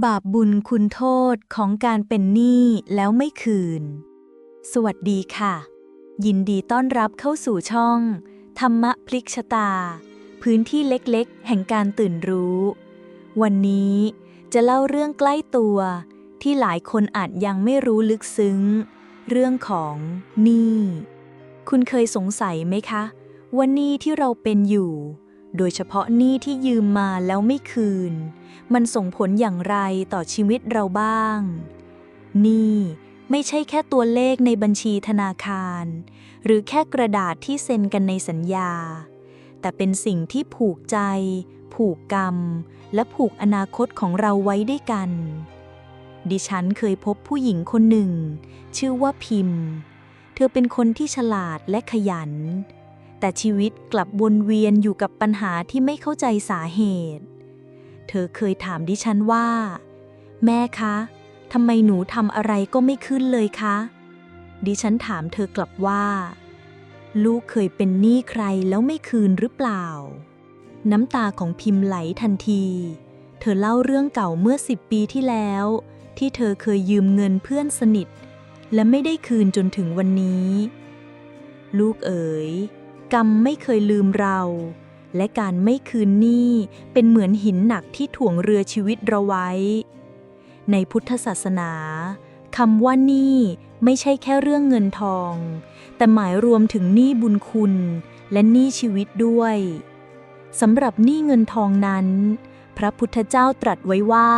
บาปบุญคุณโทษของการเป็นหนี้แล้วไม่คืน สวัสดีค่ะ ยินดีต้อนรับเข้าสู่ช่อง ธรรมะพลิกชะตา พื้นที่เล็กๆ แห่งการตื่นรู้ วันนี้จะเล่าเรื่องใกล้ตัว ที่หลายคนอาจยังไม่รู้ลึกซึ้ง เรื่องของหนี้ คุณเคยสงสัยไหมคะ ว่าหนี้ที่เราเป็นอยู่ โดยเฉพาะหนี้ที่ยืมมาแล้วไม่คืน มันส่งผลอย่างไรต่อชีวิตเราบ้าง นี่ไม่ใช่แค่ตัวเลขในบัญชีธนาคาร หรือแค่กระดาษที่เซ็นกันในสัญญา แต่เป็นสิ่งที่ผูกใจ ผูกกรรม และผูกอนาคตของเราไว้ด้วยกัน ดิฉันเคยพบผู้หญิงคนหนึ่ง ชื่อว่าพิมพ์ เธอเป็นคนที่ฉลาดและขยัน แต่ชีวิตกลับวนเวียนอยู่กับปัญหาที่ไม่เข้าใจสาเหตุ เธอเคยถามดิฉันว่า แม่คะทำไมหนูทำอะไรก็ไม่ขึ้นเลยคะ ดิฉันถามเธอกลับว่า ลูกเคยเป็นหนี้ใครแล้วไม่คืนหรือเปล่า น้ำตาของพิมพ์ไหลทันที เธอเล่าเรื่องเก่าเมื่อสิบปีที่แล้ว ที่เธอเคยยืมเงินเพื่อนสนิท และไม่ได้คืนจนถึงวันนี้ ลูกเอ๋ย กรรมไม่เคยลืมเรา และการไม่คืนหนี้เป็นเหมือนหินหนักที่ถ่วงเรือชีวิตเราไว้ ในพุทธศาสนาคำว่าหนี้ไม่ใช่แค่เรื่องเงินทอง แต่หมายรวมถึงหนี้บุญคุณ และหนี้ชีวิตด้วยสำหรับหนี้เงินทองนั้น พระพุทธเจ้าตรัสไว้ว่า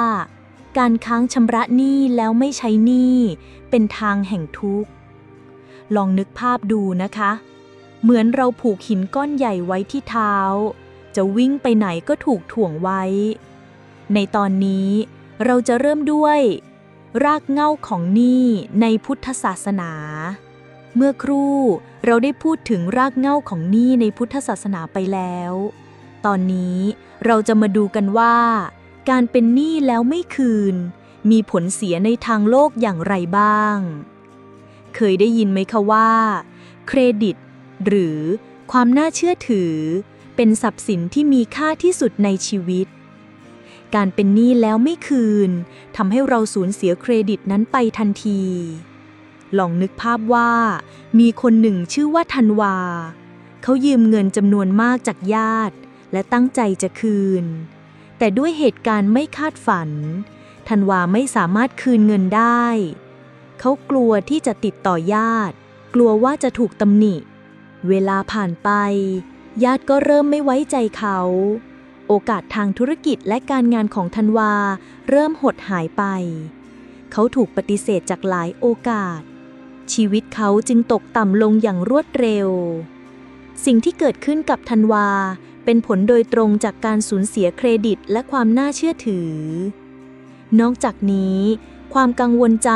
การค้างชำระหนี้แล้วไม่ใช้หนี้เป็นทางแห่งทุกข์ ลองนึกภาพดูนะคะ เหมือนเราผูกหินก้อนใหญ่ไว้ที่เท้า จะวิ่งไปไหนก็ถูกถ่วงไว้ ในตอนนี้เราจะเริ่มด้วย รากเหง้าของหนี้ในพุทธศาสนา เมื่อครู่เราได้พูดถึงรากเหง้าของหนี้ในพุทธศาสนาไปแล้ว ตอนนี้เราจะมาดูกันว่า การเป็นหนี้แล้วไม่คืน มีผลเสียในทางโลกอย่างไรบ้าง เคยได้ยินไหมคะว่า เครดิต หรือความน่าเชื่อถือ เป็นทรัพย์สินที่มีค่าที่สุดในชีวิต การเป็นหนี้แล้วไม่คืนทำให้เราสูญเสียเครดิตนั้นไปทันที ลองนึกภาพว่า มีคนหนึ่งชื่อว่าธันวา เขายืมเงินจำนวนมากจากญาติ และตั้งใจจะคืน แต่ด้วยเหตุการณ์ไม่คาดฝันธันวาไม่สามารถคืนเงินได้ เขากลัวที่จะติดต่อญาติ กลัวว่าจะถูกตำหนิ เวลาผ่านไป ญาติก็เริ่มไม่ไว้ใจเขา โอกาสทางธุรกิจและการงานของธันวา เริ่มหดหายไป เขาถูกปฏิเสธจากหลายโอกาส ชีวิตเขาจึงตกต่ำลงอย่างรวดเร็ว สิ่งที่เกิดขึ้นกับธันวา เป็นผลโดยตรงจากการสูญเสียเครดิตและความน่าเชื่อถือ นอกจากนี้ ความกังวลใจ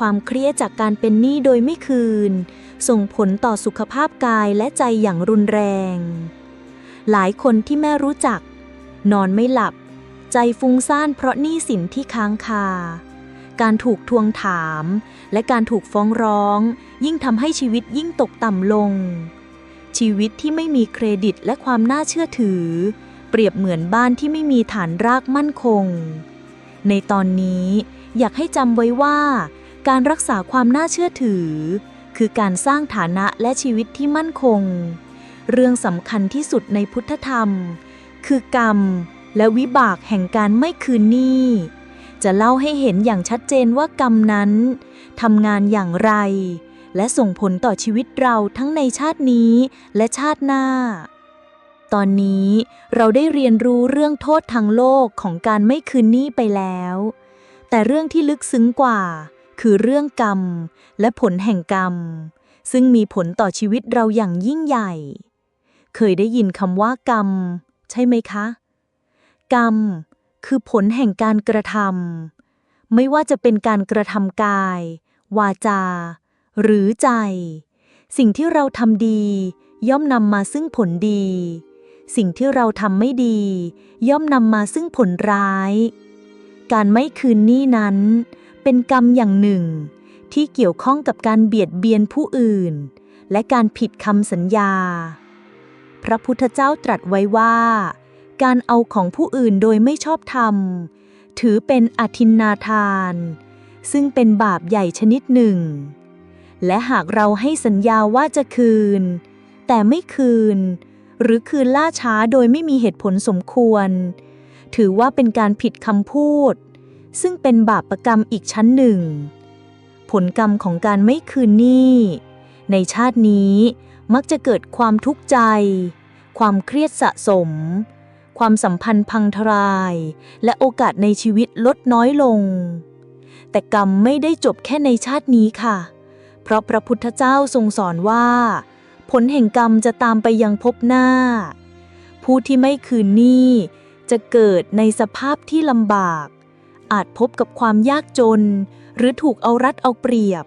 ความเครียดจากการเป็นหนี้โดยไม่คืน ส่งผลต่อสุขภาพกายและใจอย่างรุนแรง หลายคนที่แม่รู้จัก นอนไม่หลับ ใจฟุ้งซ่านเพราะหนี้สินที่ค้างคา การถูกทวงถาม และการถูกฟ้องร้อง ยิ่งทำให้ชีวิตยิ่งตกต่ำลง ชีวิตที่ไม่มีเครดิตและความน่าเชื่อถือ เปรียบเหมือนบ้านที่ไม่มีฐานรากมั่นคง ในตอนนี้อยากให้จำไว้ว่า การรักษาความน่าเชื่อถือ คือการสร้างฐานะและชีวิตที่มั่นคง เรื่องสำคัญที่สุดในพุทธธรรม คือกรรม และวิบากแห่งการไม่คืนหนี้จะเล่าให้เห็นอย่างชัดเจนว่ากรรมนั้นทำงานอย่างไร และส่งผลต่อชีวิตเราทั้งในชาตินี้และชาติหน้า ตอนนี้เราได้เรียนรู้เรื่องโทษทางโลกของการไม่คืนหนี้ไปแล้ว แต่เรื่องที่ลึกซึ้งกว่า คือเรื่องกรรม และผลแห่งกรรม ซึ่งมีผลต่อชีวิตเราอย่างยิ่งใหญ่ เคยได้ยินคำว่ากรรม ใช่ไหมคะ กรรม คือผลแห่งการกระทำไม่ว่าจะเป็นการกระทำกาย วาจา หรือใจ สิ่งที่เราทำดี ย่อมนำมาซึ่งผลดี สิ่งที่เราทำไม่ดี ย่อมนำมาซึ่งผลร้าย การไม่คืนหนี้นั้น เป็นกรรมอย่างหนึ่ง ที่เกี่ยวข้องกับการเบียดเบียนผู้อื่น และการผิดคำสัญญา พระพุทธเจ้าตรัสไว้ว่า การเอาของผู้อื่นโดยไม่ชอบธรรม ถือเป็นอทินนาทาน ซึ่งเป็นบาปใหญ่ชนิดหนึ่ง และหากเราให้สัญญาว่าจะคืน แต่ไม่คืน หรือคืนล่าช้าโดยไม่มีเหตุผลสมควร ถือว่าเป็นการผิดคำพูด ซึ่งเป็นบาปรกรรมอีกชั้นหนึ่ง ผลกรรมของการไม่คืนหนี้ในชาตินี้มักจะเกิดความทุกข์ใจ ความเครียดสะสม ความสัมพันธ์พังทลาย และโอกาสในชีวิตลดน้อยลง แต่กรรมไม่ได้จบแค่ในชาตินี้ค่ะ เพราะพระพุทธเจ้าทรงสอนว่า ผลแห่งกรรมจะตามไปยังภพหน้า ผู้ที่ไม่คืนหนี้จะเกิดในสภาพที่ลำบาก อาจพบกับความยากจน หรือถูกเอารัดเอาเปรียบ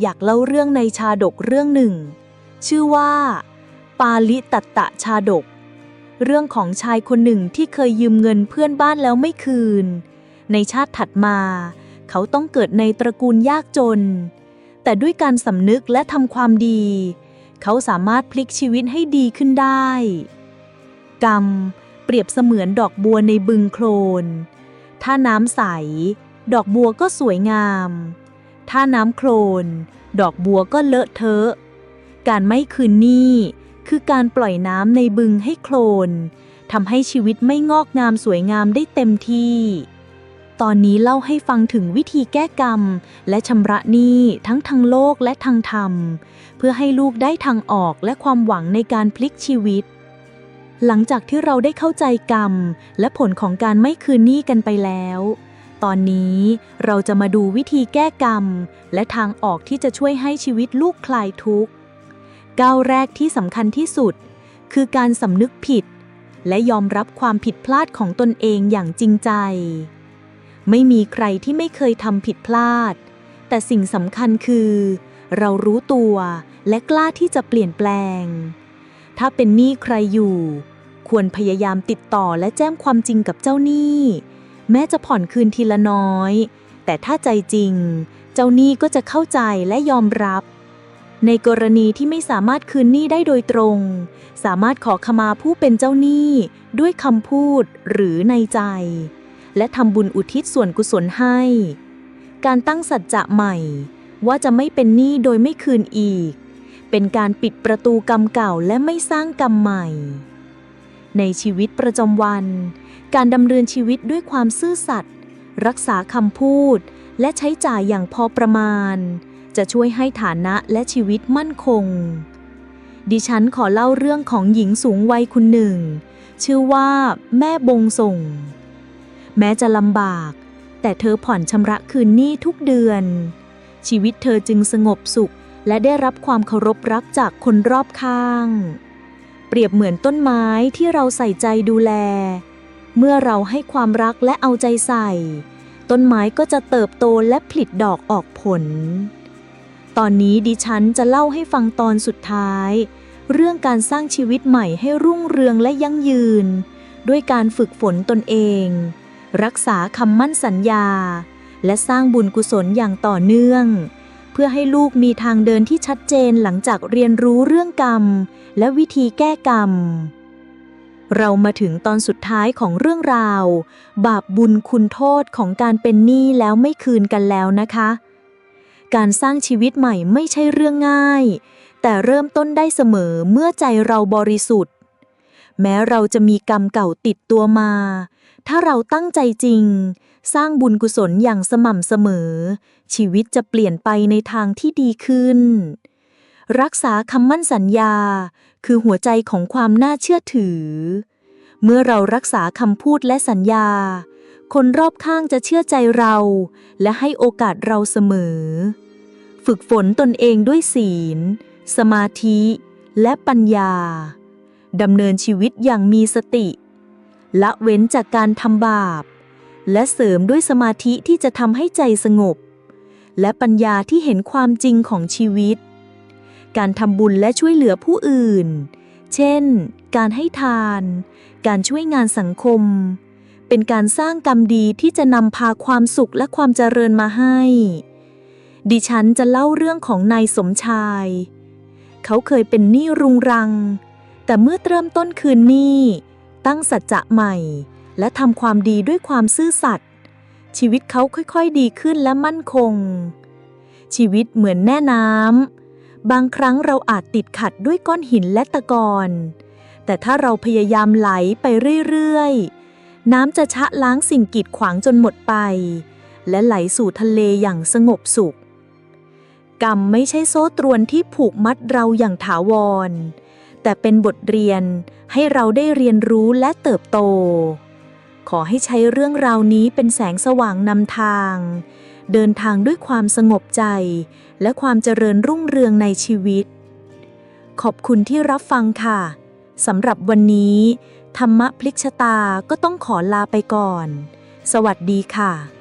อยากเล่าเรื่องในชาดกเรื่องหนึ่ง ชื่อว่า ปาลิตัตตะชาดก เรื่องของชายคนหนึ่งที่เคยยืมเงินเพื่อนบ้านแล้วไม่คืน ในชาติถัดมา เขาต้องเกิดในตระกูลยากจน แต่ด้วยการสำนึกและทำความดี เขาสามารถพลิกชีวิตให้ดีขึ้นได้ กรรมเปรียบเสมือนดอกบัวในบึงโคลน ถ้าน้ำใส ดอกบัวก็สวยงาม ถ้าน้ำโคลน ดอกบัวก็เลอะเทอะ การไม่คืนหนี้คือการปล่อยน้ำในบึงให้โคลนทำให้ชีวิตไม่งอกงามสวยงามได้เต็มที่ ตอนนี้เล่าให้ฟังถึงวิธีแก้กรรม และชำระหนี้ทั้งทางโลกและทางธรรม เพื่อให้ลูกได้ทางออกและความหวังในการพลิกชีวิต หลังจากที่เราได้เข้าใจกรรม และผลของการไม่คืนหนี้กันไปแล้ว ตอนนี้เราจะมาดูวิธีแก้กรรม และทางออกที่จะช่วยให้ชีวิตลูกคลายทุกข์ก้าวแรกที่สำคัญที่สุด คือการสำนึกผิด และยอมรับความผิดพลาดของตนเองอย่างจริงใจ ไม่มีใครที่ไม่เคยทำผิดพลาด แต่สิ่งสำคัญคือ เรารู้ตัวและกล้าที่จะเปลี่ยนแปลงถ้าเป็นหนี้ใครอยู่ ควรพยายามติดต่อและแจ้งความจริงกับเจ้าหนี้ แม้จะผ่อนคืนทีละน้อย แต่ถ้าใจจริง เจ้าหนี้ก็จะเข้าใจและยอมรับ ในกรณีที่ไม่สามารถคืนหนี้ได้โดยตรง สามารถขอขมาผู้เป็นเจ้าหนี้ ด้วยคำพูดหรือในใจ และทำบุญอุทิศส่วนกุศลให้ การตั้งสัจจะใหม่ ว่าจะไม่เป็นหนี้โดยไม่คืนอีกเป็นการปิดประตูกรรมเก่าและไม่สร้างกรรมใหม่ ในชีวิตประจำวัน การดำเนินชีวิตด้วยความซื่อสัตย์รักษาคำพูด และใช้จ่ายอย่างพอประมาณ จะช่วยให้ฐานะและชีวิตมั่นคง ดิฉันขอเล่าเรื่องของหญิงสูงวัยคนหนึ่ง ชื่อว่าแม่บงส่ง แม้จะลำบาก แต่เธอผ่อนชำระคืนหนี้ทุกเดือน ชีวิตเธอจึงสงบสุขและได้รับความเคารพรักจากคนรอบข้าง เปรียบเหมือนต้นไม้ที่เราใส่ใจดูแล เมื่อเราให้ความรักและเอาใจใส่ ต้นไม้ก็จะเติบโตและผลิดดอกออกผล ตอนนี้ดิฉันจะเล่าให้ฟังตอนสุดท้าย เรื่องการสร้างชีวิตใหม่ให้รุ่งเรืองและยั่งยืน ด้วยการฝึกฝนตนเอง รักษาคำมั่นสัญญา และสร้างบุญกุศลอย่างต่อเนื่อง พื่อให้ลูกมีทางเดินที่ชัดเจนหลังจากเรียนรู้เรื่องกรรม และวิธีแก้กรรม เรามาถึงตอนสุดท้ายของเรื่องราว บาปบุญคุณโทษของการเป็นหนี้แล้วไม่คืนกันแล้วนะคะ การสร้างชีวิตใหม่ไม่ใช่เรื่องง่าย แต่เริ่มต้นได้เสมอเมื่อใจเราบริสุทธิ์ แม้เราจะมีกรรมเก่าติดตัวมา ถ้าเราตั้งใจจริง สร้างบุญกุศลอย่างสม่ำเสมอ ชีวิตจะเปลี่ยนไปในทางที่ดีขึ้น รักษาคำมั่นสัญญา คือหัวใจของความน่าเชื่อถือ เมื่อเรารักษาคำพูดและสัญญา คนรอบข้างจะเชื่อใจเรา และให้โอกาสเราเสมอ ฝึกฝนตนเองด้วยศีล สมาธิ และปัญญาดำเนินชีวิตอย่างมีสติ ละเว้นจากการทำบาป และเสริมด้วยสมาธิที่จะทำให้ใจสงบ และปัญญาที่เห็นความจริงของชีวิต การทำบุญและช่วยเหลือผู้อื่น เช่น การให้ทาน การช่วยงานสังคม เป็นการสร้างกรรมดีที่จะนำพาความสุขและความเจริญมาให้ ดิฉันจะเล่าเรื่องของนายสมชาย เขาเคยเป็นหนี้รุงรัง แต่เมื่อเริ่มต้นคืนหนี้ตั้งสัจจะใหม่ และทำความดีด้วยความซื่อสัตย์ชีวิตเขาค่อยๆดีขึ้นและมั่นคง ชีวิตเหมือนแน่น้ำบางครั้งเราอาจติดขัดด้วยก้อนหินและตะกอนแต่ถ้าเราพยายามไหลไปเรื่อยๆ น้ำจะชะล้างสิ่งกีดขวางจนหมดไป และไหลสู่ทะเลอย่างสงบสุข กรรมไม่ใช่โซ่ตรวนที่ผูกมัดเราอย่างถาวร แต่เป็นบทเรียนให้เราได้เรียนรู้และเติบโต ขอให้ใช้เรื่องราวนี้เป็นแสงสว่างนำทาง เดินทางด้วยความสงบใจ และความเจริญรุ่งเรืองในชีวิต ขอบคุณที่รับฟังค่ะสำหรับวันนี้ ธรรมะพลิกชะตาก็ต้องขอลาไปก่อน สวัสดีค่ะ